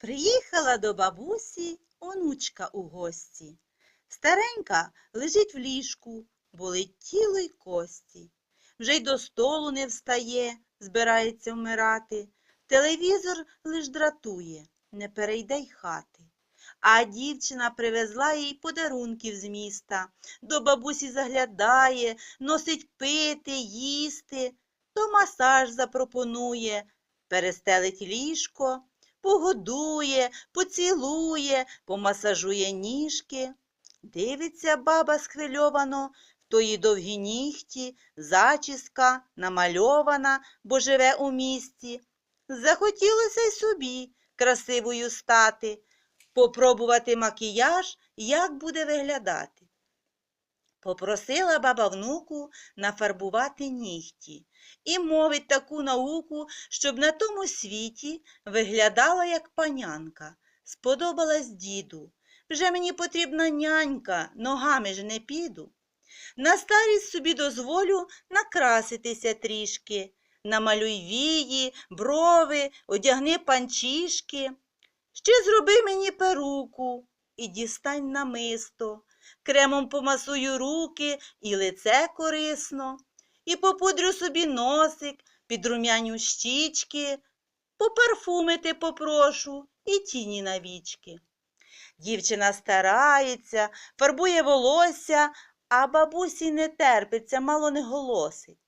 Приїхала до бабусі онучка у гості. Старенька лежить в ліжку, болить тіло й кості. Вже й до столу не встає, збирається вмирати. Телевізор лиш дратує, не перейде й хати. А дівчина привезла їй подарунків з міста. До бабусі заглядає, носить пити, їсти, то масаж запропонує, перестелить ліжко, погодує, поцілує, помасажує ніжки. Дивиться баба схвильовано, в тої довгі нігті, зачіска намальована, бо живе у місті. Захотілося й собі красивою стати, попробувати макіяж, як буде виглядати. Попросила баба внуку нафарбувати нігті і мовить таку науку, щоб на тому світі виглядала як панянка. Сподобалась діду. Вже мені потрібна нянька, ногами ж не піду. На старість собі дозволю накраситися трішки. Намалюй вії, брови, одягни панчішки. Ще зроби мені перуку і дістань намисто. Кремом помасую руки і лице корисно, і попудрю собі носик, підрумяню щічки, попарфумити попрошу і тіні на вічки. Дівчина старається, фарбує волосся, а бабусі не терпиться, мало не голосить.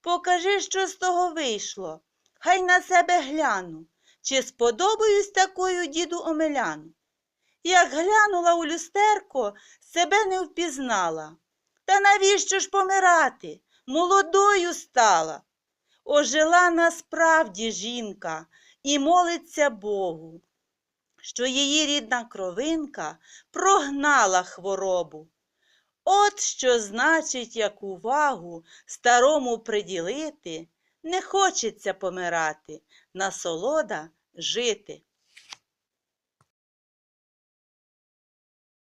Покажи, що з того вийшло, хай на себе гляну, чи сподобаюсь такою діду Омеляну. Як глянула у люстерко, себе не впізнала. Та навіщо ж помирати? Молодою стала. Ожила насправді жінка і молиться Богу, що її рідна кровинка прогнала хворобу. От що значить, як увагу старому приділити, не хочеться помирати, насолода жити.